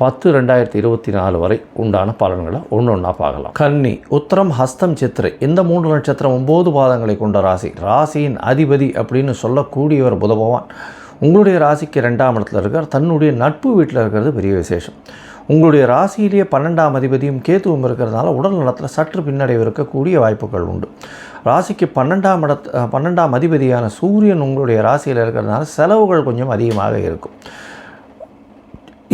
பத்து ரெண்டாயிரத்தி இருபத்தி நாலு வரை உண்டான பலன்களை ஒன்று ஒன்றா பார்க்கலாம். கன்னி உத்தரம் ஹஸ்தம் சித்திரை இந்த மூன்று நட்சத்திரம் ஒம்பது பாதங்களை கொண்ட ராசி. ராசியின் அதிபதி அப்படின்னு சொல்லக்கூடியவர் புதபவான் உங்களுடைய ராசிக்கு ரெண்டாம் இடத்துல இருக்கார். தன்னுடைய நட்பு வீட்டில் இருக்கிறது பெரிய விசேஷம். உங்களுடைய ராசியிலேயே பன்னெண்டாம் அதிபதியும் கேத்துவும் இருக்கிறதுனால உடல் நலத்தில் சற்று பின்னடைவு இருக்கக்கூடிய வாய்ப்புகள் உண்டு. ராசிக்கு பன்னெண்டாம் இடத்து பன்னெண்டாம் அதிபதியான சூரியன் உங்களுடைய ராசியில் இருக்கிறதுனால செலவுகள் கொஞ்சம் அதிகமாக இருக்கும்.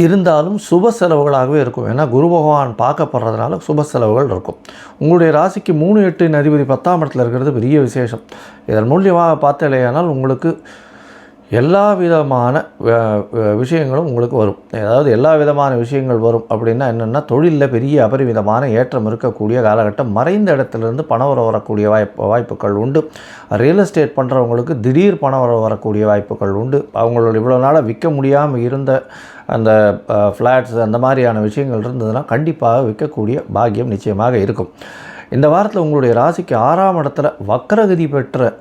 இருந்தாலும் சுப செலவுகளாகவே இருக்கும். ஏன்னா குரு பகவான் பார்க்கப்படுறதுனால சுப செலவுகள் இருக்கும். உங்களுடைய ராசிக்கு மூணு எட்டு அதிபதி பத்தாம் இடத்துல இருக்கிறது பெரிய விசேஷம். இதன் மூலியமாக பார்த்தலையானால் உங்களுக்கு எல்லா விதமான விஷயங்களும் உங்களுக்கு வரும். அதாவது எல்லா விதமான விஷயங்கள் வரும் அப்படின்னா என்னென்னா தொழிலில் பெரிய அபரிமிதமான ஏற்றம் இருக்கக்கூடிய காலகட்டம் மறைந்த இடத்துலேருந்து பணம் வர வரக்கூடிய வாய்ப்பு வாய்ப்புகள் உண்டு. ரியல் எஸ்டேட் பண்ணுறவங்களுக்கு திடீர் பணம் வர வரக்கூடிய வாய்ப்புகள் உண்டு. அவங்களோட இவ்வளோ நாளாக விற்க முடியாமல் இருந்த அந்த ஃப்ளாட்ஸ் அந்த மாதிரியான விஷயங்கள் இருந்ததுன்னா கண்டிப்பாக விற்கக்கூடிய பாக்கியம் நிச்சயமாக இருக்கும். இந்த வாரத்தில் உங்களுடைய ராசிக்கு ஆறாம் இடத்துல வக்கரகதி பெற்ற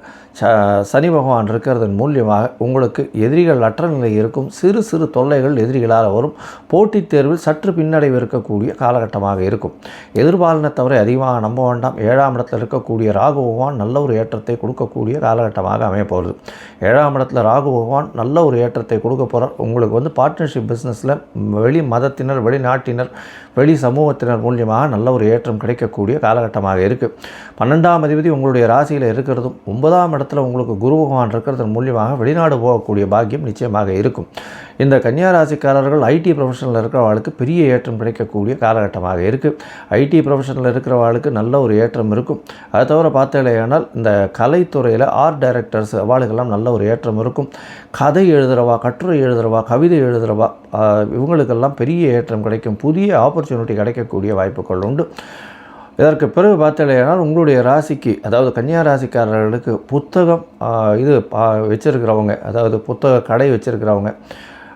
சனி பகவான் இருக்கிறதன் மூலியமாக உங்களுக்கு எதிரிகள் அற்ற நிலை இருக்கும். சிறு சிறு தொல்லைகள் எதிரிகளால் வரும். போட்டித் தேர்வில் சற்று பின்னடைவு இருக்கக்கூடிய காலகட்டமாக இருக்கும். எதிர்பாலினத்தவரை அதிகமாக நம்ப வேண்டாம். ஏழாம் இடத்தில் இருக்கக்கூடிய ராகு பகவான் நல்ல ஒரு ஏற்றத்தை கொடுக்கக்கூடிய காலகட்டமாக அமையப்போகிறது ஏழாம் இடத்துல ராகு பகவான் நல்ல ஒரு ஏற்றத்தை கொடுக்க போகிறார் உங்களுக்கு வந்து பார்ட்னர்ஷிப் பிஸ்னஸில் வெளி மதத்தினர் வெளிநாட்டினர் வெளி சமூகத்தினர் மூலியமாக நல்ல ஒரு ஏற்றம் கிடைக்கக்கூடிய காலகட்டமாக இருக்குது பன்னெண்டாம் அதிபதி உங்களுடைய ராசியில் இருக்கிறதும் ஒன்பதாம் இடத்துல உங்களுக்கு குரு பகவான் இருக்கிறதன் மூலியமாக வெளிநாடு போகக்கூடிய பாக்கியம் நிச்சயமாக இருக்கும். இந்த கன்னியாராசிக்காரர்கள் ஐடி ப்ரொஃபஷனில் இருக்கிறவர்களுக்கு பெரிய ஏற்றம் கிடைக்கக்கூடிய காலகட்டமாக இருக்குது ஐடி ப்ரொஃபஷனில் இருக்கிறவர்களுக்கு நல்ல ஒரு ஏற்றம் இருக்கும். அது தவிர பார்த்தேனால் இந்த கலைத்துறையில் ஆர்ட் டைரக்டர்ஸ் அவளுக்கெல்லாம் நல்ல ஒரு ஏற்றம் இருக்கும். கதை எழுதுகிறவா கட்டுரை எழுதுகிறவா கவிதை எழுதுகிறவா இவங்களுக்கெல்லாம் பெரிய ஏற்றம் கிடைக்கும். புதிய ஆப்பர்ச்சுனிட்டி கிடைக்கக்கூடிய வாய்ப்புகள் உண்டு. இதற்கு பிறகு பார்த்தீங்கன்னா உங்களுடைய ராசிக்கு அதாவது கன்னியா ராசிக்காரர்களுக்கு புத்தகம் இது பா- வச்சிருக்கிறவங்க அதாவது புத்தக கடை வச்சுருக்கிறவங்க.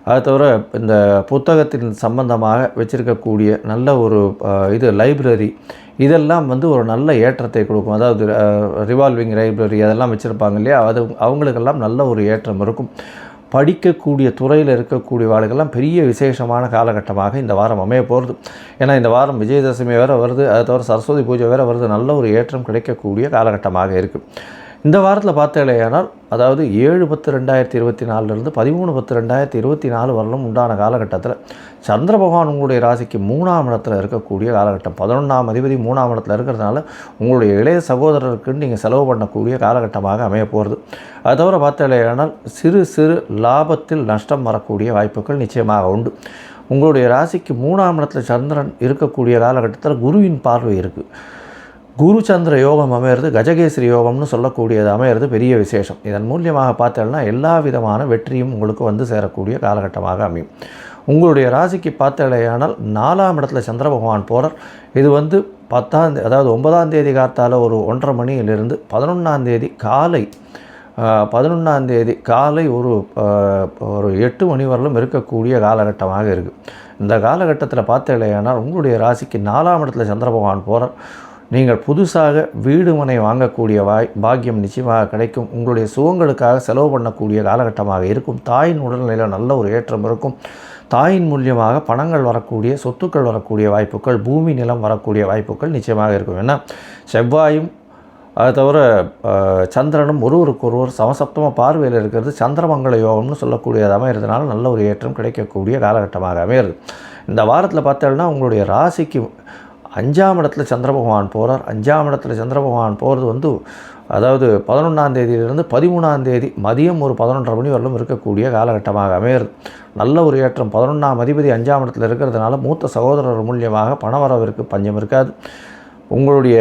அது தவிர இந்த புத்தகத்தின் சம்பந்தமாக வச்சுருக்கக்கூடிய நல்ல ஒரு இது லைப்ரரி இதெல்லாம் வந்து ஒரு நல்ல ஏற்றத்தை கொடுக்கும். அதாவது ரிவால்விங் லைப்ரரி அதெல்லாம் வச்சுருப்பாங்க இல்லையா? அது அவங்களுக்கெல்லாம் நல்ல ஒரு ஏற்றம் இருக்கும். படிக்கக்கூடிய துறையில் இருக்கக்கூடிய வாழ்கள்லாம் பெரிய விசேஷமான காலகட்டமாக இந்த வாரம் அமைய போகிறது ஏன்னா இந்த வாரம் விஜயதசமி வேறு வருது அதை தவிர சரஸ்வதி பூஜை வேறு வருது. நல்ல ஒரு ஏற்றம் கிடைக்கக்கூடிய காலகட்டமாக இருக்குது இந்த வாரத்தில் பார்த்தாலேயானால் அதாவது ஏழு பத்து ரெண்டாயிரத்தி இருபத்தி நாலுலேருந்து பதிமூணு பத்து ரெண்டாயிரத்தி இருபத்தி நாலு வரலும் உண்டான காலகட்டத்தில் சந்திர பகவான் உங்களுடைய ராசிக்கு மூணாம் இடத்துல இருக்கக்கூடிய காலகட்டம். பதினொன்றாம் அதிபதி மூணாம் இடத்துல இருக்கிறதுனால உங்களுடைய இளைய சகோதரருக்குன்னு நீங்கள் செலவு பண்ணக்கூடிய காலகட்டமாக அமைய போகிறது அது தவிர பார்த்தாலேயானால் சிறு சிறு லாபத்தில் நஷ்டம் வரக்கூடிய வாய்ப்புகள் நிச்சயமாக உண்டு. உங்களுடைய ராசிக்கு மூணாம் இடத்துல சந்திரன் இருக்கக்கூடிய காலகட்டத்தில் குருவின் பார்வை இருக்குது குரு சந்திர யோகம் அமையிறது கஜகேசரி யோகம்னு சொல்லக்கூடியது அமையிறது பெரிய விசேஷம். இதன் மூலியமாக பார்த்தோம்னா எல்லா விதமான வெற்றியும் உங்களுக்கு வந்து சேரக்கூடிய காலகட்டமாக அமையும். உங்களுடைய ராசிக்கு பார்த்தலையானால் நாலாம் இடத்துல சந்திர பகவான் போகிறார் இது வந்து பத்தாம் அதாவது ஒன்பதாம் தேதி காத்தால் ஒரு ஒன்றரை மணியிலிருந்து பதினொன்றாம் தேதி காலை பதினொன்றாம் தேதி காலை ஒரு ஒரு எட்டு மணி வரலும் இருக்கக்கூடிய காலகட்டமாக இருக்குது இந்த காலகட்டத்தில் பார்த்தலையானால் உங்களுடைய ராசிக்கு நாலாம் இடத்துல சந்திர பகவான் போகிறார் நீங்கள் புதுசாக வீடு மனை வாங்கக்கூடிய வாய் பாக்கியம் நிச்சயமாக கிடைக்கும். உங்களுடைய சுகங்களுக்காக செலவு பண்ணக்கூடிய காலகட்டமாக இருக்கும். தாயின் உடல்நிலையில் நல்ல ஒரு ஏற்றம் இருக்கும். தாயின் மூலியமாக பணங்கள் வரக்கூடிய சொத்துக்கள் வரக்கூடிய வாய்ப்புகள் பூமி நிலம் வரக்கூடிய வாய்ப்புகள் நிச்சயமாக இருக்கும். ஏன்னா செவ்வாயும் அது தவிர சந்திரனும் ஒருவருக்கு ஒருவர் சமசப்தமாக பார்வையில் இருக்கிறது சந்திரமங்கல யோகம்னு சொல்லக்கூடியது அமையிறதுனால நல்ல ஒரு ஏற்றம் கிடைக்கக்கூடிய காலகட்டமாக அமையிறது. இந்த வாரத்தில் பார்த்தோம்னா உங்களுடைய ராசிக்கு அஞ்சாம் இடத்துல சந்திர பகவான் போகிறார் அஞ்சாம் இடத்துல சந்திர பகவான் போகிறது வந்து அதாவது பதினொன்றாம் தேதியிலிருந்து பதிமூணாம் தேதி மதியம் ஒரு பதினொன்றரை மணி வரலும் இருக்கக்கூடிய காலகட்டமாக அமையிறது நல்ல ஒரு ஏற்றம். பதினொன்றாம் அதிபதி அஞ்சாம் இடத்துல இருக்கிறதுனால மூத்த சகோதரர் மூலியமாக பணவரவிற்கு பஞ்சம் இருக்காது. உங்களுடைய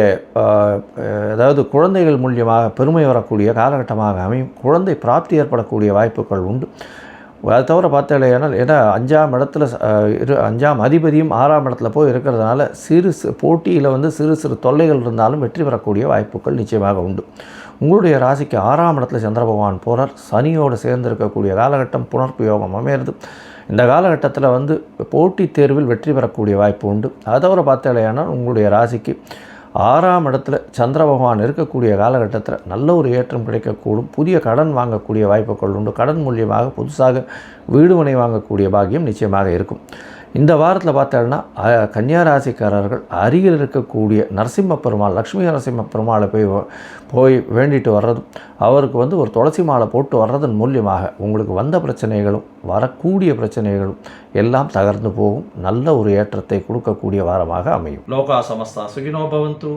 அதாவது குழந்தைகள் மூலியமாக பெருமை வரக்கூடிய காலகட்டமாக அமையும். குழந்தை பிராப்தி ஏற்படக்கூடிய வாய்ப்புகள் உண்டு. அதை தவிர பார்த்தாலேனால் ஏன்னா அஞ்சாம் இடத்துல இரு அஞ்சாம் அதிபதியும் ஆறாம் இடத்துல போய் இருக்கிறதுனால சிறு போட்டியில் வந்து சிறு சிறு தொல்லைகள் இருந்தாலும் வெற்றி பெறக்கூடிய வாய்ப்புகள் நிச்சயமாக உண்டு. உங்களுடைய ராசிக்கு ஆறாம் இடத்துல சந்திர பகவான் போகிறார் சனியோடு சேர்ந்திருக்கக்கூடிய காலகட்டம் புனர்ப்பு யோகம் அமையிறது. இந்த காலகட்டத்தில் வந்து போட்டித் தேர்வில் வெற்றி பெறக்கூடிய வாய்ப்பு உண்டு. அதை தவிர பார்த்தாலேயானால் உங்களுடைய ராசிக்கு ஆறாம் இடத்துல சந்திர பகவான் இருக்கக்கூடிய காலகட்டத்தில் நல்ல ஒரு ஏற்றம் கிடைக்கக்கூடும். புதிய கடன் வாங்கக்கூடிய வாய்ப்புகள் உண்டு. கடன் மூலியமாக புதுசாக வீடுமனை வாங்கக்கூடிய பாக்கியம் நிச்சயமாக இருக்கும். இந்த வாரத்தில் பார்த்தோம்னா கன்னியாராசிக்காரர்கள் அருகில் இருக்கக்கூடிய நரசிம்ம பெருமாள் லக்ஷ்மி நரசிம்ம பெருமாளை போய் போய் வேண்டிட்டு வர்றதும் அவருக்கு வந்து ஒரு துளசி மாலை போட்டு வர்றதன் மூலியமாக உங்களுக்கு வந்த பிரச்சனைகளும் வரக்கூடிய பிரச்சனைகளும் எல்லாம் தகர்ந்து போகும். நல்ல ஒரு ஏற்றத்தை கொடுக்கக்கூடிய வாரமாக அமையும். லோகா சமஸ்தா சுகினோபவந்து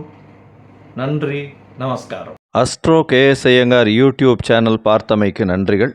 நன்றி நமஸ்காரம். Astro KS Iyengar YouTube channel பார்த்தமைக்கு நன்றிகள்.